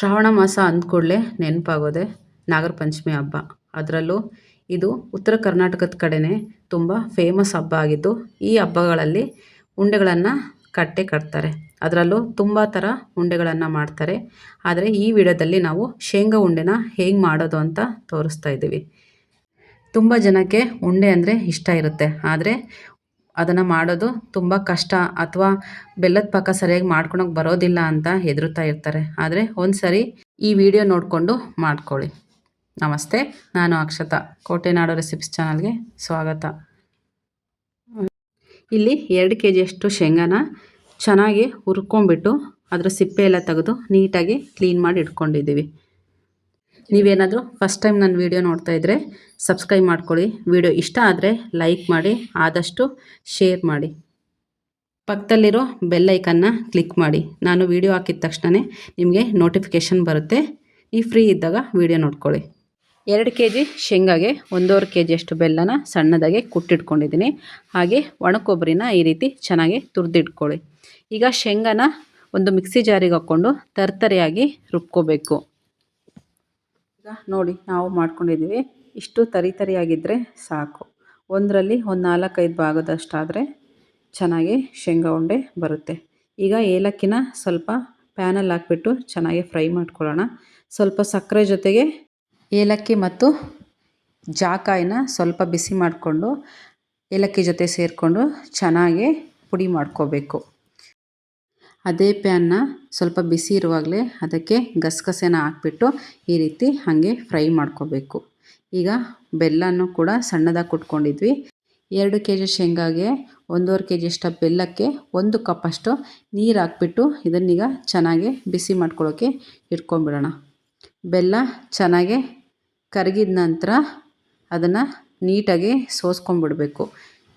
ಶ್ರಾವಣ ಮಾಸ ಅಂದ್ಕೂಡಲೇ ನೆನಪಾಗೋದೆ ನಾಗರ ಪಂಚಮಿ ಹಬ್ಬ. ಅದರಲ್ಲೂ ಇದು ಉತ್ತರ ಕರ್ನಾಟಕದ ಕಡೆನೇ ತುಂಬ ಫೇಮಸ್ ಹಬ್ಬ ಆಗಿದ್ದು, ಈ ಹಬ್ಬಗಳಲ್ಲಿ ಉಂಡೆಗಳನ್ನು ಕಟ್ಟೆ ಕಟ್ತಾರೆ. ಅದರಲ್ಲೂ ತುಂಬ ಥರ ಉಂಡೆಗಳನ್ನು ಮಾಡ್ತಾರೆ. ಆದರೆ ಈ ವಿಡಿಯೋದಲ್ಲಿ ನಾವು ಶೇಂಗಾ ಉಂಡೆನ ಹೇಗೆ ಮಾಡೋದು ಅಂತ ತೋರಿಸ್ತಾ ಇದ್ದೀವಿ ತುಂಬ ಜನಕ್ಕೆ ಉಂಡೆ ಅಂದರೆ ಇಷ್ಟ ಇರುತ್ತೆ. ಆದರೆ ಅದನ್ನು ಮಾಡೋದು ತುಂಬ ಕಷ್ಟ ಅಥವಾ ಬೆಲ್ಲದ ಪಾಕ ಸರಿಯಾಗಿ ಮಾಡ್ಕೊಳಕ್ಕೆ ಬರೋದಿಲ್ಲ ಅಂತ ಹೆದರುತ್ತಾ ಇರ್ತಾರೆ. ಆದರೆ ಒಂದು ಸರಿ ಈ ವಿಡಿಯೋ ನೋಡಿಕೊಂಡು ಮಾಡ್ಕೊಳ್ಳಿ. ನಮಸ್ತೆ, ನಾನು ಅಕ್ಷತಾ. ಕೋಟೆನಾಡು ರೆಸಿಪ್ಸ್ ಚಾನಲ್ಗೆ ಸ್ವಾಗತ. ಇಲ್ಲಿ ಎರಡು ಕೆ ಜಿಯಷ್ಟು ಶೇಂಗಾನ ಚೆನ್ನಾಗಿ ಹುರ್ಕೊಂಬಿಟ್ಟು ಅದರ ಸಿಪ್ಪೆ ಎಲ್ಲ ತೆಗೆದು ನೀಟಾಗಿ ಕ್ಲೀನ್ ಮಾಡಿ ಇಟ್ಕೊಂಡಿದ್ದೀವಿ. ನೀವೇನಾದರೂ ಫಸ್ಟ್ ಟೈಮ್ ನನ್ನ ವೀಡಿಯೋ ನೋಡ್ತಾ ಇದ್ದರೆ ಸಬ್ಸ್ಕ್ರೈಬ್ ಮಾಡ್ಕೊಳ್ಳಿ. ವಿಡಿಯೋ ಇಷ್ಟ ಆದರೆ ಲೈಕ್ ಮಾಡಿ, ಆದಷ್ಟು ಶೇರ್ ಮಾಡಿ. ಪಕ್ಕದಲ್ಲಿರೋ ಬೆಲ್ಲೈಕನ್ನು ಕ್ಲಿಕ್ ಮಾಡಿ. ನಾನು ವೀಡಿಯೋ ಹಾಕಿದ ತಕ್ಷಣವೇ ನಿಮಗೆ ನೋಟಿಫಿಕೇಷನ್ ಬರುತ್ತೆ. ಈ ಫ್ರೀ ಇದ್ದಾಗ ವೀಡಿಯೋ ನೋಡ್ಕೊಳ್ಳಿ. ಎರಡು ಕೆ ಜಿ ಶೇಂಗಾಗೆ ಒಂದೂವರೆ ಕೆ ಜಿಯಷ್ಟು ಬೆಲ್ಲನ ಸಣ್ಣದಾಗಿ ಕುಟ್ಟಿಟ್ಕೊಂಡಿದ್ದೀನಿ. ಹಾಗೆ ಒಣಕೊಬ್ಬರಿನ ಈ ರೀತಿ ಚೆನ್ನಾಗಿ ತುರಿದಿಟ್ಕೊಳ್ಳಿ. ಈಗ ಶೇಂಗಾನ ಒಂದು ಮಿಕ್ಸಿ ಜಾರಿಗೆ ಹಾಕ್ಕೊಂಡು ತರ್ತರಿಯಾಗಿ ರುಬ್ಕೋಬೇಕು. ಈಗ ನೋಡಿ ನಾವು ಮಾಡ್ಕೊಂಡಿದ್ದೀವಿ. ಇಷ್ಟು ತರಿ ತರಿಯಾಗಿದ್ದರೆ ಸಾಕು. ಒಂದರಲ್ಲಿ ಒಂದು ನಾಲ್ಕೈದು ಭಾಗದಷ್ಟಾದರೆ ಚೆನ್ನಾಗಿ ಶೇಂಗಾ ಉಂಡೆ ಬರುತ್ತೆ. ಈಗ ಏಲಕ್ಕಿನ ಸ್ವಲ್ಪ ಪ್ಯಾನಲ್ಲಿ ಹಾಕ್ಬಿಟ್ಟು ಚೆನ್ನಾಗಿ ಫ್ರೈ ಮಾಡ್ಕೊಳ್ಳೋಣ. ಸ್ವಲ್ಪ ಸಕ್ಕರೆ ಜೊತೆಗೆ ಏಲಕ್ಕಿ ಮತ್ತು ಜಾಕಾಯಿನ ಸ್ವಲ್ಪ ಬಿಸಿ ಮಾಡಿಕೊಂಡು ಏಲಕ್ಕಿ ಜೊತೆ ಸೇರಿಕೊಂಡು ಚೆನ್ನಾಗಿ ಪುಡಿ ಮಾಡ್ಕೋಬೇಕು. ಅದೇ ಪ್ಯಾನ್ನ ಸ್ವಲ್ಪ ಬಿಸಿ ಇರುವಾಗಲೇ ಅದಕ್ಕೆ ಗಸಗಸೆನ ಹಾಕ್ಬಿಟ್ಟು ಈ ರೀತಿ ಹಾಗೆ ಫ್ರೈ ಮಾಡ್ಕೋಬೇಕು. ಈಗ ಬೆಲ್ಲನೂ ಕೂಡ ಸಣ್ಣದಾಗಿ ಕುಟ್ಕೊಂಡಿದ್ವಿ. ಎರಡು ಕೆ ಜಿ ಶೇಂಗಾಗೆ ಒಂದೂವರೆ ಕೆ ಜಿಯಷ್ಟು ಬೆಲ್ಲಕ್ಕೆ ಒಂದು ಕಪ್ಪಷ್ಟು ನೀರು ಹಾಕ್ಬಿಟ್ಟು ಇದನ್ನೀಗ ಚೆನ್ನಾಗಿ ಬಿಸಿ ಮಾಡ್ಕೊಳ್ಳೋಕ್ಕೆ ಇಟ್ಕೊಂಡ್ಬಿಡೋಣ. ಬೆಲ್ಲ ಚೆನ್ನಾಗಿ ಕರಗಿದ ನಂತರ ಅದನ್ನು ನೀಟಾಗಿ ಸೋಸ್ಕೊಂಡ್ಬಿಡಬೇಕು.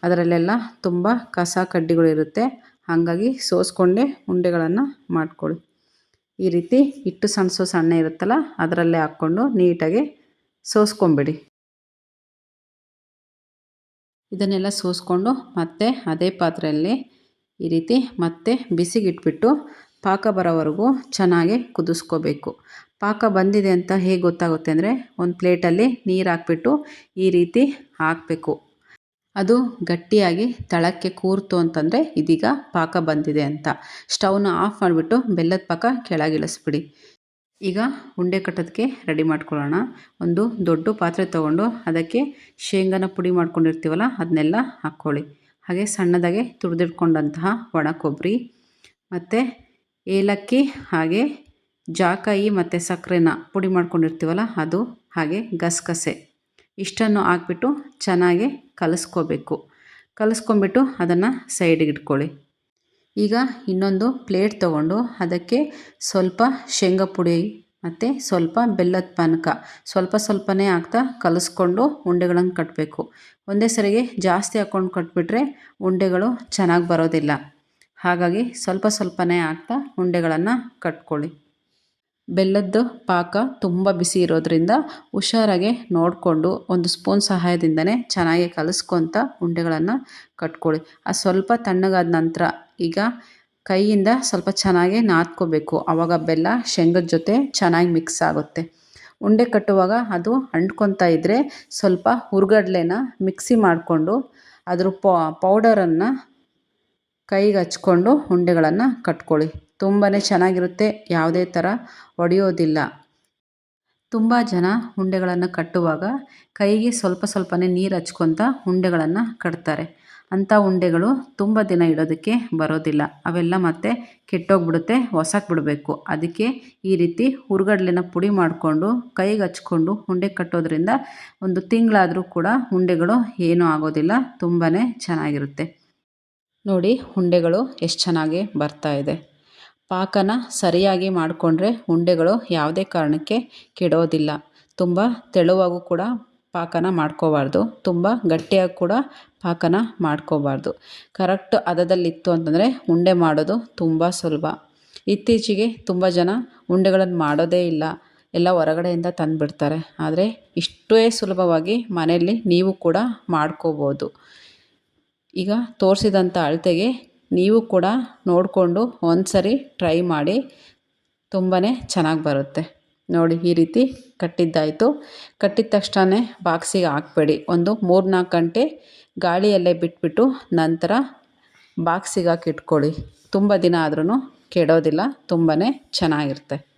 ಅದರಲ್ಲೆಲ್ಲ ತುಂಬ ಕಸ ಕಡ್ಡಿಗಳಿರುತ್ತೆ. ಹಾಗಾಗಿ ಸೋಸ್ಕೊಂಡೆ ಉಂಡೆಗಳನ್ನು ಮಾಡ್ಕೊಳ್ಳಿ. ಈ ರೀತಿ ಹಿಟ್ಟು ಸಣ್ಣ ಸಣ್ಣ ಇರುತ್ತಲ್ಲ, ಅದರಲ್ಲೇ ಹಾಕ್ಕೊಂಡು ನೀಟಾಗಿ ಸೋಸ್ಕೊಂಬಿಡಿ. ಇದನ್ನೆಲ್ಲ ಸೋಸ್ಕೊಂಡು ಮತ್ತೆ ಅದೇ ಪಾತ್ರೆಯಲ್ಲಿ ಈ ರೀತಿ ಮತ್ತೆ ಬಿಸಿಗಿಟ್ಬಿಟ್ಟು ಪಾಕ ಬರೋವರೆಗೂ ಚೆನ್ನಾಗಿ ಕುದಿಸ್ಕೋಬೇಕು. ಪಾಕ ಬಂದಿದೆ ಅಂತ ಹೇಗೆ ಗೊತ್ತಾಗುತ್ತೆ ಅಂದರೆ, ಒಂದು ಪ್ಲೇಟಲ್ಲಿ ನೀರು ಹಾಕ್ಬಿಟ್ಟು ಈ ರೀತಿ ಹಾಕಬೇಕು. ಅದು ಗಟ್ಟಿಯಾಗಿ ತಳಕ್ಕೆ ಕೂರ್ತು ಅಂತಂದರೆ ಇದೀಗ ಪಾಕ ಬಂದಿದೆ ಅಂತ. ಸ್ಟವ್ನ ಆಫ್ ಮಾಡಿಬಿಟ್ಟು ಬೆಲ್ಲದ ಪಾಕ ಕೆಳಗಿಳಿಸ್ಬಿಡಿ. ಈಗ ಉಂಡೆ ಕಟ್ಟೋದಕ್ಕೆ ರೆಡಿ ಮಾಡ್ಕೊಳ್ಳೋಣ. ಒಂದು ದೊಡ್ಡ ಪಾತ್ರೆ ತೊಗೊಂಡು ಅದಕ್ಕೆ ಶೇಂಗಾನ ಪುಡಿ ಮಾಡ್ಕೊಂಡಿರ್ತೀವಲ್ಲ ಅದನ್ನೆಲ್ಲ ಹಾಕ್ಕೊಳ್ಳಿ. ಹಾಗೆ ಸಣ್ಣದಾಗೆ ತುರಿದಿಟ್ಕೊಂಡಂತಹ ಒಣ ಕೊಬ್ಬರಿ, ಮತ್ತು ಏಲಕ್ಕಿ, ಹಾಗೆ ಜಾಕಾಯಿ ಮತ್ತು ಸಕ್ಕರೆನ ಪುಡಿ ಮಾಡ್ಕೊಂಡಿರ್ತೀವಲ್ಲ, ಅದು ಹಾಗೆ ಗಸಗಸೆ. ಇಷ್ಟನ್ನು ಹಾಕ್ಬಿಟ್ಟು ಚೆನ್ನಾಗಿ ಕಲಿಸ್ಕೋಬೇಕು. ಕಲಸ್ಕೊಂಬಿಟ್ಟು ಅದನ್ನು ಸೈಡಿಗೆ ಇಟ್ಕೊಳ್ಳಿ. ಈಗ ಇನ್ನೊಂದು ಪ್ಲೇಟ್ ತೊಗೊಂಡು ಅದಕ್ಕೆ ಸ್ವಲ್ಪ ಶೇಂಗಾ ಪುಡಿ ಮತ್ತು ಸ್ವಲ್ಪ ಬೆಲ್ಲದ ಪಾನಕ ಸ್ವಲ್ಪ ಸ್ವಲ್ಪನೇ ಹಾಕ್ತಾ ಕಲಸ್ಕೊಂಡು ಉಂಡೆಗಳನ್ನು ಕಟ್ಟಬೇಕು ಒಂದೇ ಸರಿಗೆ ಜಾಸ್ತಿ ಹಾಕ್ಕೊಂಡು ಕಟ್ಬಿಟ್ರೆ ಉಂಡೆಗಳು ಚೆನ್ನಾಗಿ ಬರೋದಿಲ್ಲ. ಹಾಗಾಗಿ ಸ್ವಲ್ಪ ಸ್ವಲ್ಪನೇ ಹಾಕ್ತಾ ಉಂಡೆಗಳನ್ನು ಕಟ್ಕೊಳ್ಳಿ. ಬೆಲ್ಲದ್ದು ಪಾಕ ತುಂಬ ಬಿಸಿ ಇರೋದ್ರಿಂದ ಹುಷಾರಾಗೆ ನೋಡಿಕೊಂಡು ಒಂದು ಸ್ಪೂನ್ ಸಹಾಯದಿಂದನೇ ಚೆನ್ನಾಗಿ ಕಲಿಸ್ಕೊತ ಉಂಡೆಗಳನ್ನು ಕಟ್ಕೊಳ್ಳಿ. ಆ ಸ್ವಲ್ಪ ತಣ್ಣಗಾದ ನಂತರ ಈಗ ಕೈಯಿಂದ ಸ್ವಲ್ಪ ಚೆನ್ನಾಗಿ ನಾದ್ಕೋಬೇಕು. ಆವಾಗ ಬೆಲ್ಲ ಶೇಂಗದ ಜೊತೆ ಚೆನ್ನಾಗಿ ಮಿಕ್ಸ್ ಆಗುತ್ತೆ. ಉಂಡೆ ಕಟ್ಟುವಾಗ ಅದು ಅಂಟ್ಕೊತಾ ಇದ್ದರೆ ಸ್ವಲ್ಪ ಹುರ್ಗಡ್ಲೆನ ಮಿಕ್ಸಿ ಮಾಡಿಕೊಂಡು ಅದ್ರ ಪೌಡರನ್ನು ಕೈಗೆ ಹಚ್ಕೊಂಡು ಉಂಡೆಗಳನ್ನು ಕಟ್ಕೊಳ್ಳಿ. ತುಂಬಾ ಚೆನ್ನಾಗಿರುತ್ತೆ, ಯಾವುದೇ ಥರ ಒಡೆಯೋದಿಲ್ಲ. ತುಂಬ ಜನ ಉಂಡೆಗಳನ್ನು ಕಟ್ಟುವಾಗ ಕೈಗೆ ಸ್ವಲ್ಪ ಸ್ವಲ್ಪನೇ ನೀರು ಹಚ್ಕೊತ ಉಂಡೆಗಳನ್ನು ಕಟ್ತಾರೆ. ಅಂಥ ಉಂಡೆಗಳು ತುಂಬ ದಿನ ಇಡೋದಕ್ಕೆ ಬರೋದಿಲ್ಲ. ಅವೆಲ್ಲ ಮತ್ತೆ ಕೆಟ್ಟೋಗ್ಬಿಡುತ್ತೆ ಹೊಸಕ್ಕೆ ಬಿಡಬೇಕು ಅದಕ್ಕೆ ಈ ರೀತಿ ಹುರ್ಗಡ್ಲೆನ ಪುಡಿ ಮಾಡಿಕೊಂಡು, ಕೈಗೆ ಹಚ್ಕೊಂಡು ಉಂಡೆ ಕಟ್ಟೋದ್ರಿಂದ ಒಂದು ತಿಂಗಳಾದರೂ ಕೂಡ ಉಂಡೆಗಳು ಏನೂ ಆಗೋದಿಲ್ಲ ತುಂಬಾ ಚೆನ್ನಾಗಿರುತ್ತೆ. ನೋಡಿ ಉಂಡೆಗಳು ಎಷ್ಟು ಚೆನ್ನಾಗಿ ಬರ್ತಾ ಇದೆ. ಪಾಕನ ಸರಿಯಾಗಿ ಮಾಡಿಕೊಂಡ್ರೆ ಉಂಡೆಗಳು ಯಾವುದೇ ಕಾರಣಕ್ಕೆ ಕೆಡೋದಿಲ್ಲ. ತುಂಬ ತೆಳುವಾಗೂ ಕೂಡ ಪಾಕನ ಮಾಡ್ಕೋಬಾರ್ದು. ತುಂಬ ಗಟ್ಟಿಯಾಗಿ ಕೂಡ ಪಾಕನ ಮಾಡ್ಕೋಬಾರ್ದು. ಕರೆಕ್ಟ್ ಹದದಲ್ಲಿತ್ತು ಅಂತಂದರೆ ಉಂಡೆ ಮಾಡೋದು ತುಂಬ ಸುಲಭ. ಇತ್ತೀಚೆಗೆ ತುಂಬ ಜನ ಉಂಡೆಗಳನ್ನು ಮಾಡೋದೇ ಇಲ್ಲ. ಎಲ್ಲ ಹೊರಗಡೆಯಿಂದ ತಂದುಬಿಡ್ತಾರೆ. ಆದರೆ ಇಷ್ಟೇ ಸುಲಭವಾಗಿ ಮನೆಯಲ್ಲಿ ನೀವು ಕೂಡ ಮಾಡ್ಕೋಬೋದು. ಈಗ ತೋರಿಸಿದಂಥ ಅಳತೆಗೆ ನೀವು ಕೂಡ ನೋಡಿಕೊಂಡು ಒಂದು ಸರಿ ಟ್ರೈ ಮಾಡಿ. ತುಂಬಾ ಚೆನ್ನಾಗಿ ಬರುತ್ತೆ. ನೋಡಿ, ಈ ರೀತಿ ಕಟ್ಟಿದ್ದಾಯಿತು. ಕಟ್ಟಿದ ತಕ್ಷಣ ಬಾಕ್ಸಿಗೆ ಹಾಕ್ಬೇಡಿ. ಒಂದು ಮೂರು ನಾಲ್ಕು ಗಂಟೆ ಗಾಳಿಯಲ್ಲೇ ಬಿಟ್ಬಿಟ್ಟು ನಂತರ ಬಾಕ್ಸಿಗೆ ಹಾಕಿ ಇಟ್ಕೊಳ್ಳಿ ತುಂಬ ದಿನ ಆದ್ರೂ ಕೆಡೋದಿಲ್ಲ. ತುಂಬಾ ಚೆನ್ನಾಗಿರುತ್ತೆ.